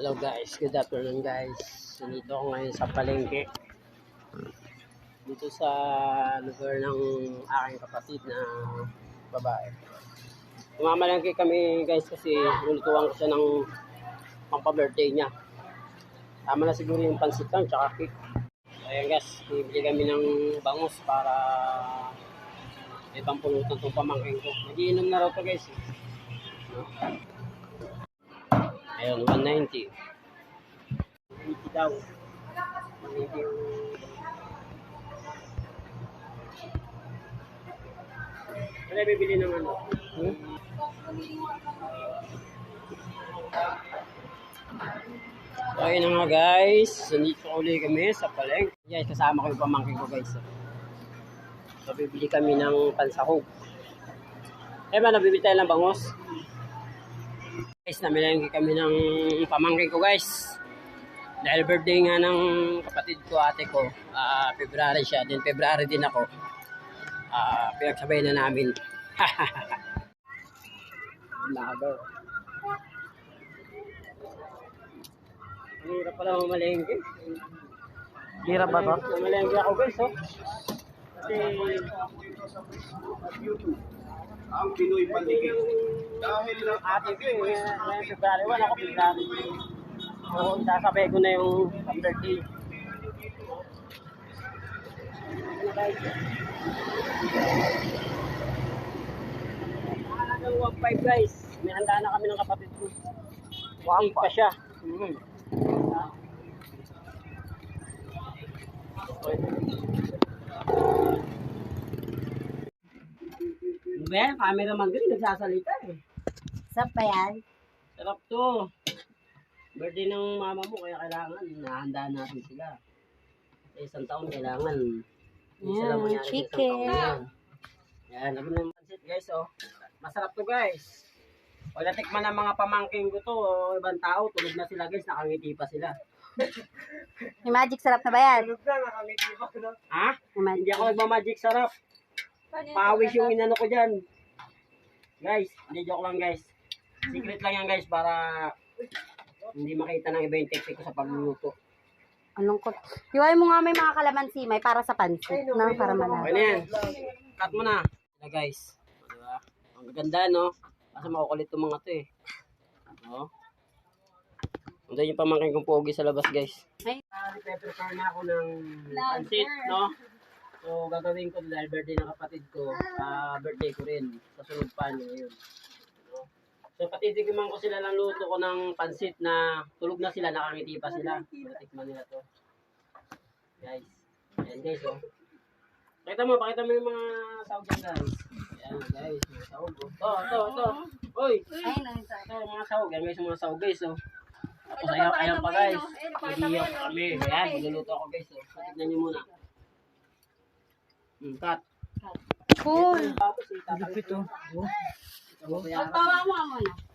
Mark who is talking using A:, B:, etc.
A: Hello guys, good afternoon guys. Nandito ako ngayon sa palengke. Dito sa lugar ng aking kapatid na babae. Umamalangke kami guys kasi lulutuan ko siya ng pampa-birthday niya. Tama na siguro yung pansit lang tsaka cake. Ayan guys, bibili kami ng bangus para may pampulutan itong pamangkin ko. Nagiinom na raw to guys. Ayun, 190. 180 daw. 180 yung... Ano bibili ng ano? Hmm? So, ayun na nga guys. Nandito uli kami sa paleng. Guys, kasama ko yung pamangkin ko guys. So, bibili kami ng pansahog. Eh ba, nabibili tayo ng bangos? Guys, namilanggi kami ng pamangkin ko guys. Dahil birthday nga ng kapatid ko, ate ko. ah February siya, din February din ako. Ah, pinagsabay na namin. Lager. Ang hirap pala mamalengke.
B: Hirap ba to?
A: Mamalengke ako guys, oh. Kasi
C: ang Pinoy Paligid.
A: Dahil ng ate ko eh, ngayon February 1 ako February 2. So, isasabay ko na yung birthday. Halagang 1.5 guys. May handa na kami ng kapatid ko. Cake pa siya. Mm. Well, cameraman din, nagsasalita eh.
B: Saan pa yan?
A: Sarap to. Birthday ng mama mo, kaya kailangan nahanda natin sila. Sa isang taon, kailangan.
B: Yan,
A: mangyari sa isang
B: chicken.
A: taon yan. Yan, laban ng pansit guys, oh. Masarap to guys. Pag natikman ng mga pamangking ko to, o ibang tao, tulog na sila guys, nakangiti pa sila.
B: Yung magic sarap na ba yan?
A: Tulog na, nakangiti pa sila. Ha?
B: Yung.
A: Hindi ako nagmamagic sarap. Pawis yung inano ko dyan. Guys, hindi joke lang guys. Secret lang yan guys para hindi makita ng iba yung technique ko sa pagluluto.
B: Anong kot? Iway mo nga may mga kalamansi, may para sa pansit, no? Para
A: Okay
B: malasa.
A: na yan. Cut mo na. Na guys. Diba? Ang gaganda no. Kasi makukulit itong mga to eh. O. Andiyan yung pamangkin kong pogi sa labas guys.
B: Ay.
A: Uh, prepare na ako ng pansit no. So gagawin ko dahil birthday ng kapatid ko. ah birthday ko rin. Sa sunod pa ngayon. No? So patitigman ko sila ng luto ko ng pansit na tulog na sila, nakangiti pa sila. Tikman nila to. Guys. Ayan guys oh. Pakita mo, pakita mo yung mga sahog dyan guys. Ayan guys, mga sahog oh. To, to, to. Uy!
B: Ay, nangisa.
A: Ito, mga sahog. Yan guys, yung mga sahog guys oh. Tapos ayan, ayan pa guys. Nag-iyak kami. Ayan, magluluto ako guys oh. So, tignan nyo muna. Hmm, cut.
B: Cool.
A: Tapos eh, tatanggalin ko.
B: Tawa mo muna.